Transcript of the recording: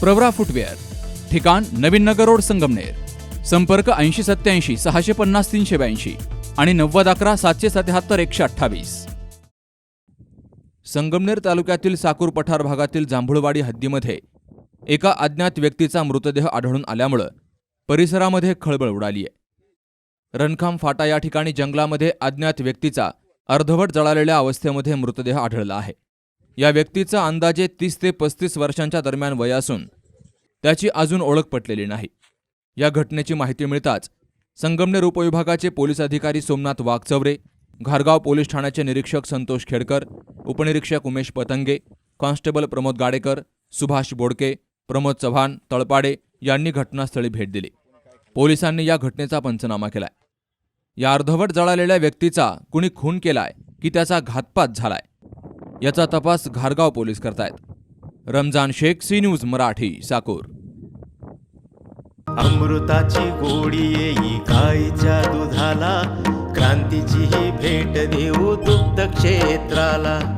Pravara footwear ठिकाण नवीन नगर road Sangamner संपर्क ऐंशी सत्याऐंशी सहाशे पन्नास तीनशे ब्याऐंशी आणि नव्वद अकरा सातशे सत्याहत्तर एकशे अठ्ठावीस. संगमनेर तालुक्यातील साकूर पठार भागातील जांभुळवाडी हद्दीमध्ये एका अज्ञात व्यक्तीचा मृतदेह आढळून आल्यामुळं परिसरामध्ये खळबळ उडाली आहे रणखाम फाटा या ठिकाणी जंगलामध्ये अज्ञात व्यक्तीचा अर्धवट जळालेल्या अवस्थेमध्ये मृतदेह आढळला आहे. या व्यक्तीचा अंदाजे तीस ते पस्तीस वर्षांच्या दरम्यान वय असून त्याची अजून ओळख पटलेली नाही. या घटनेची माहिती मिळताच संगमनेर उपविभागाचे पोलीस अधिकारी सोमनाथ वाघचवरे घारगाव पोलीस ठाण्याचे निरीक्षक संतोष खेडकर उपनिरीक्षक उमेश पतंगे कॉन्स्टेबल प्रमोद गाडेकर सुभाष बोडके प्रमोद चव्हाण तळपाडे यांनी घटनास्थळी भेट दिली. पोलिसांनी या घटनेचा पंचनामा केलाय. या अर्धवट जळालेल्या व्यक्तीचा कुणी खून केलाय की त्याचा घातपात झालाय? याचा तपास घारगाव पोलीस करतायत. Ramzan Shaikh C News Marathi Sakur. अमृताची गोडी येई गाईच्या दुधाला क्रांतीची ही भेट देऊ दुग्ध क्षेत्राला.